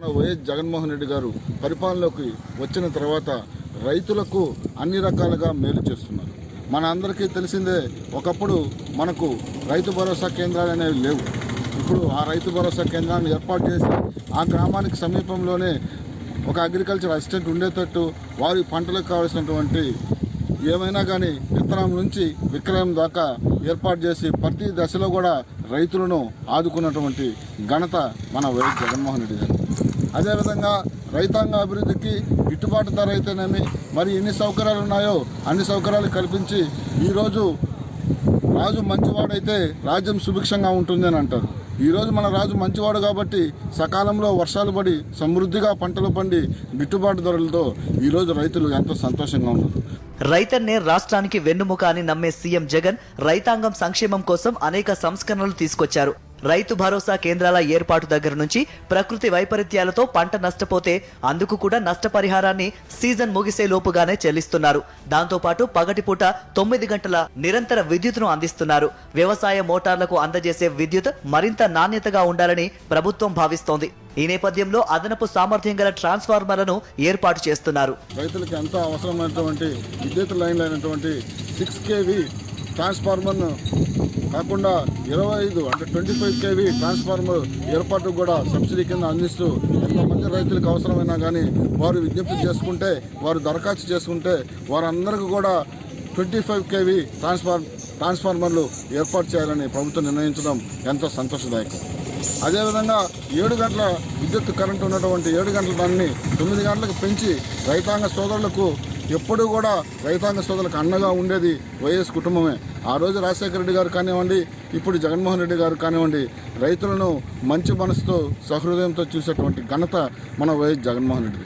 మన వైఎస్ జగన్మోహన్ రెడ్డి గారు పరిపాలనలోకి వచ్చిన తర్వాత రైతులకు అన్ని రకాలుగా మేలు చేస్తున్నారు. మన అందరికీ తెలిసిందే ఒకప్పుడు మనకు రైతు భరోసా కేంద్రాలు అనేవి లేవు. ఇప్పుడు ఆ రైతు భరోసా కేంద్రాన్ని ఏర్పాటు చేసి ఆ గ్రామానికి సమీపంలోనే ఒక అగ్రికల్చర్ అసిస్టెంట్ ఉండేటట్టు వారి పంటలకు కావాల్సినటువంటి ఏమైనా కానీ విత్తనం నుంచి విక్రయం దాకా ఏర్పాటు చేసి ప్రతి దశలో కూడా రైతులను ఆదుకున్నటువంటి ఘనత మన వైఎస్ జగన్మోహన్ రెడ్డి గారు అదేవిధంగా రైతాంగ అభివృద్ధికి గిట్టుబాటు ధర అయితేనేమి మరి ఎన్ని సౌకర్యాలు ఉన్నాయో అన్ని సౌకర్యాలు కల్పించి ఈరోజు రాజు మంచివాడైతే రాజ్యం సుభిక్షంగా ఉంటుంది అంటారు. ఈరోజు మన రాజు మంచివాడు కాబట్టి సకాలంలో వర్షాలు పడి సమృద్ధిగా పంటలు పండి గిట్టుబాటు ధరలతో ఈరోజు రైతులు ఎంతో సంతోషంగా ఉన్నారు. రైతన్నే రాష్ట్రానికి వెన్నుముక అని నమ్మే సీఎం జగన్ రైతాంగం సంక్షేమం కోసం అనేక సంస్కరణలు తీసుకొచ్చారు. రైతు భరోసా కేంద్రాల ఏర్పాటు దగ్గర నుంచి ప్రకృతి వైపరీత్యాలతో పంట నష్టపోతే అందుకు కూడా నష్టపరిహారాన్ని సీజన్ ముగిసే లోపుగానే చెల్లిస్తున్నారు. దాంతోపాటు పగటిపూట తొమ్మిది గంటల నిరంతర విద్యుత్ను అందిస్తున్నారు. వ్యవసాయ మోటార్లకు అందజేసే విద్యుత్ మరింత నాణ్యతగా ఉండాలని ప్రభుత్వం భావిస్తోంది. ఈ నేపథ్యంలో అదనపు సామర్థ్యం గల ట్రాన్స్ఫార్మర్లను ఏర్పాటు చేస్తున్నారు. రైతులకు ఎంతో అవసరమైనటువంటి విద్యుత్ లైన్లు అయినటువంటి సిక్స్ కేవీ ట్రాన్స్ఫార్మర్ను కాకుండా ఇరవై ఐదు అంటే ట్వంటీ ఫైవ్ కేవీ ట్రాన్స్ఫార్మర్ ఏర్పాటు కూడా సబ్సిడీ కింద అందిస్తూ ఎంతమంది రైతులకు అవసరమైనా కానీ వారు విజ్ఞప్తి చేసుకుంటే వారు దరఖాస్తు చేసుకుంటే వారందరికీ కూడా ట్వంటీ ఫైవ్ కేవీ ట్రాన్స్ఫార్ ట్రాన్స్ఫార్మర్లు ఏర్పాటు చేయాలని ప్రభుత్వం నిర్ణయించడం ఎంతో సంతోషదాయకం. అదేవిధంగా ఏడు గంటల విద్యుత్ కరెంటు ఉన్నటువంటి ఏడు గంటల దాన్ని తొమ్మిది గంటలకు పెంచి రైతాంగ సోదరులకు ఎప్పుడూ కూడా రైతాంగ సోదరులకు అండగా ఉండేది వైఎస్ కుటుంబమే. ఆ రోజు రాజశేఖర రెడ్డి గారు కానివ్వండి ఇప్పుడు జగన్మోహన్ రెడ్డి గారు కానివ్వండి రైతులను మంచి మనసుతో సహృదయంతో చూసేటువంటి ఘనత మన వైఎస్ జగన్మోహన్ రెడ్డి